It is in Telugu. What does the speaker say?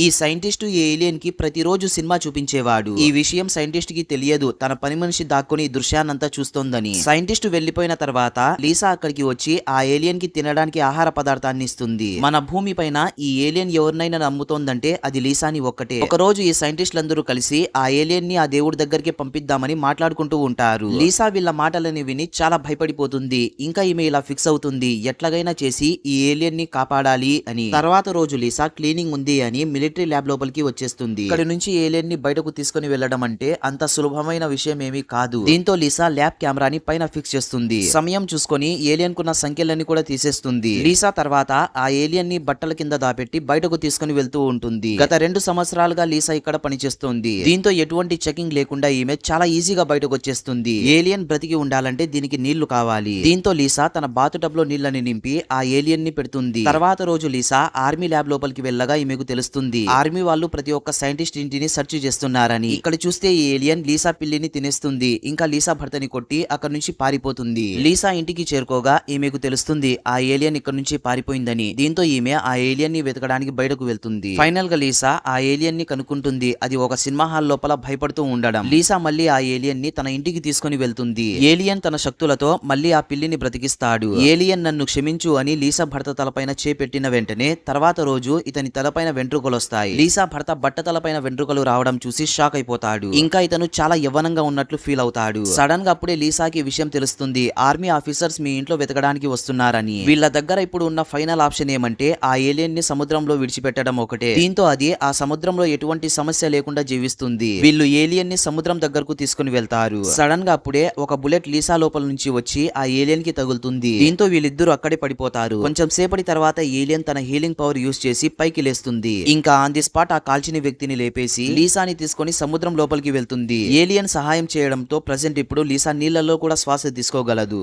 ఈ సైంటిస్ట్ ఈ ఏలియన్కి ప్రతిరోజు సినిమా చూపించేవాడు. ఈ విషయం సైంటిస్ట్కి తెలియదు. తన పని మనిషి దాక్కుని దృశ్యాన్నంతా చూస్తోందని. సైంటిస్ట్ వెళ్ళిపోయిన తర్వాత లీసా అక్కడికి వచ్చి ఆ ఏలియన్కి తినడానికి ఆహార పదార్థాన్ని ఇస్తుంది. మన భూమి పైన ఈ ఏలియన్ ఎవరినైనా నమ్ముతోందంటే అది లీసాని ఒక్కటే. ఒక రోజు ఈ సైంటిస్టులందరూ కలిసి ఆ ఏలియన్ని ఆ దేవుడి దగ్గరికి పంపిద్దామని మాట్లాడుకుంటూ ఉంటారు. లీసా వీళ్ళ మాటలని విని చాలా భయపడిపోతుంది. ఇంకా ఈమె ఇలా ఫిక్స్ అవుతుంది. ఎట్లాగైనా చేసి ఈ ఏలియన్ని కాపాడాలి అని. తర్వాత రోజు లీసా క్లీనింగ్ ఉంది అని మిలిటరీ ల్యాబ్ లోపలికి వచ్చేస్తుంది. ఇక్కడ నుంచి ఏలియన్ని బయటకు తీసుకుని వెళ్ళడం అంటే అంత సులభమైన విషయం ఏమీ కాదు. దీంతో లీసా ల్యాబ్ కెమెరాని పైన ఫిక్స్ చేస్తుంది. సమయం చూసుకొని ఏలియన్ కున్న సంఖ్యలన్నీ కూడా తీసేస్తుంది. లీసా తర్వాత ఆ ఏలియన్ని బట్టల కింద దాపెట్టి బయటకు తీసుకుని వెళ్తూ ఉంటుంది. గత రెండు సంవత్సరాలుగా లీసా ఇక్కడ పనిచేస్తుంది. దీంతో ఎటువంటి చెకింగ్ లేకుండా ఈమె చాలా ఈజీగా బయటకు వచ్చేస్తుంది. ఏలియన్ బ్రతికి ఉండాలంటే దీనికి నీళ్ళు కావాలి. దీంతో లీసా తన బాతు టబ్లో నీళ్ళని నింపి ఆ ఏలియన్ని పెడుతుంది. తర్వాత రోజు లీసా ఆర్మీ ల్యాబ్ లోపలికి వెళ్ళగా ఈమెకు తెలుస్తుంది. ఆర్మీ వాళ్ళు ప్రతి ఒక్క సైంటిస్ట్ ఇంటిని సెర్చ్ చేస్తున్నారని. ఇక్కడ చూస్తే ఈ ఏలియన్ లీసా పిల్లిని తినేస్తుంది. ఇంకా లీసా భర్తని కొట్టి అక్కడ నుంచి పారిపోతుంది. లీసా ఇంటికి చేరుకోగా ఈమెకు తెలుస్తుంది ఆ ఏలియన్ ఇక్కడ నుంచి పారిపోయిందని. దీంతో ఈమె ఆ ఏలియన్ని వెతకడానికి బయటకు వెళ్తుంది. ఫైనల్గా లీసా ఆ ఏలియన్ని కనుక్కుంటుంది. అది ఒక సినిమా హాల్ లోపల భయపడుతూ ఉండడం. లీసా మళ్ళీ ఆ ఏలియన్ని తన ఇంటికి తీసుకుని వెళ్తుంది. ఏలియన్ తన శక్తులతో మళ్ళీ ఆ పిల్లిని బ్రతికిస్తాడు. ఏలియన్ నన్ను క్షమించు అని లీసా భర్త తలపైన చేపెట్టిన వెంటనే తర్వాత రోజు ఇతని తలపైన వెంట్రుకలు వస్తాయి. లీసా భర్త బట్ట తలపైన వెంట్రుకలు రావడం చూసి షాక్ అయిపోతాడు. ఇంకా ఇతను చాలా యవ్వనంగా ఉన్నట్లు ఫీల్ అవుతాడు. సడన్గా అప్పుడే లీసాకి విషయం తెలుస్తుంది. ఆర్మీ ఆఫీసర్స్ మీ ఇంట్లో వెతకడానికి వస్తున్నారని. వీళ్ళ దగ్గర ఇప్పుడు ఉన్న ఫైనల్ ఆప్షన్ ఏమంటే ఆ ఏలియన్ని సముద్రంలో విడిచిపెట్టడం ఒకటే. దీంతో అది ఆ సముద్రంలో ఎటువంటి సమస్య లేకుండా జీవిస్తుంది. వీళ్ళు ఏలియన్ని సముద్రం దగ్గరకు తీసుకుని వెళ్తారు. సడన్గా అప్పుడే ఒక బుల్లెట్ లీసా లోపల నుంచి వచ్చి ఆ ఏలియన్కి తగులుతుంది. దీంతో వీళ్ళిద్దరూ అక్కడే పడిపోతారు. కొంచెం సేపటి తర్వాత ఏలియన్ తన హీలింగ్ పవర్ యూస్ చేసి పైకి లేస్తుంది. ఇంకా ఆన్ ది స్పాట్ ఆ కాల్చిన వ్యక్తిని లేపేసి లీసాని తీసుకొని సముద్రం లోపలికి వెళ్తుంది. ఏలియన్ సహాయం చేయడంతో ప్రజెంట్ ఇప్పుడు లీసా నీళ్ళలో కూడా శ్వాస తీసుకోగలదు.